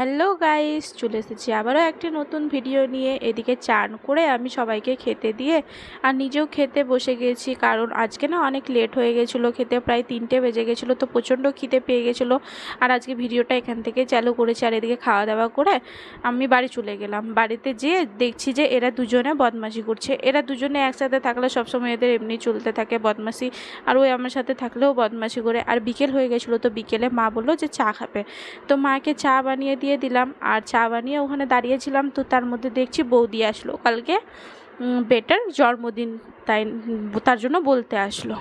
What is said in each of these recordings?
Hello guys, চলে এসেছি আবারও একটি নতুন ভিডিও নিয়ে। এদিকে চান করে আমি সবাইকে খেতে দিয়ে আর নিজেও খেতে বসে গেছি, কারণ আজকে না অনেক লেট হয়ে গেছিল, খেতে প্রায় তিনটে বেজে গেছিল, তো প্রচণ্ড খিদে পেয়ে গেছিল। আর আজকে ভিডিওটা এখান থেকে চালু করেছি আর এদিকে খাওয়া দাওয়া করে আমি বাড়ি চলে গেলাম। বাড়িতে যেয়ে দেখছি যে এরা দুজনে বদমাশি করছে। এরা দুজনে একসাথে থাকলে সবসময় এদের এমনি চলতে থাকে বদমাশি, আর ওই আমার সাথে থাকলেও বদমাশি করে। আর বিকেল হয়ে গেছিল, তো বিকেলে মা বলল যে চা খাবে। তো মাকে চা বানিয়ে দিয়ে দিলাম। আর চা বানিয়ে ওখানে দাঁড়িয়েছিলাম তো তার মধ্যে দেখছি বৌদি আসলো। কালকে বেটার জন্মদিন তাই তার জন্য বলতে আসলো।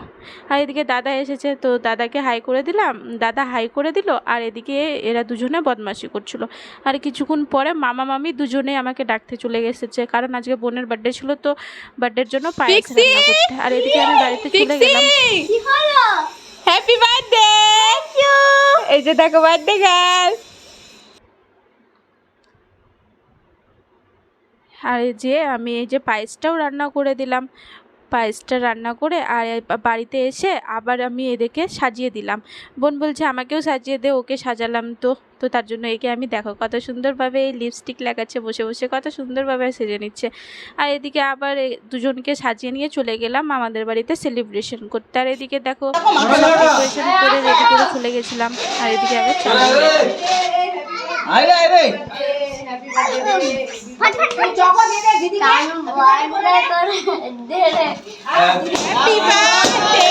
আর এদিকে দাদা এসেছে তো দাদাকে হাই করে দিলাম। দাদা হাই করে দিল আর এদিকে এরা দুজনে বদমাশি করছিল। আর কিছুক্ষণ পরে মামা মামি দুজনেই আমাকে ডাকতে চলে এসেছে। কারণ আজকে বোনের বার্থডে ছিল তো বার্থডের জন্য পায়েস রান্না করতে। আর এদিকে আমি বাড়িতে চলে গেলাম। হ্যাপি বার্থডে এই যে দেখো বার্থডে গার্ল আর যে আমি এই যে পায়েসটাও রান্না করে দিলাম। পায়েসটা রান্না করে আর বাড়িতে এসে আবার আমি এদেরকে সাজিয়ে দিলাম। বোন বলছে, আমাকেও সাজিয়ে দে, ওকে সাজালাম তো। তো তার জন্য একে আমি দেখো কত সুন্দরভাবে এই লিপস্টিক লাগাচ্ছে, বসে বসে কত সুন্দরভাবে সেজে নিচ্ছে। আর এদিকে আবার দুজনকে সাজিয়ে নিয়ে চলে গেলাম আমাদের বাড়িতে সেলিব্রেশন করতে। আর এদিকে দেখো ডেকোরেশন করে রেডি করে চলে গেছিলাম। আর এদিকে আবার চলে গেলাম আরে আরে ফট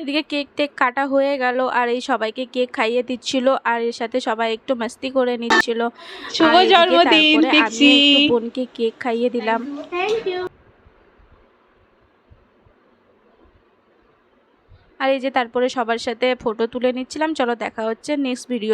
এদিকে কেক টেক কাটা হয়ে গেল আর এই সবাইকে কেক খাইয়ে দিচ্ছিল আর এর সাথে সবাই একটু মাস্তি করে নিচ্ছিল। শুভ জন্মদিন, পিক্সি। বোনকে কেক খাইয়ে দিলাম। আর এই যে তারপরে সবার সাথে ফটো তুলে নিচ্ছিলাম চলো দেখা হচ্ছে নেক্সট ভিডিও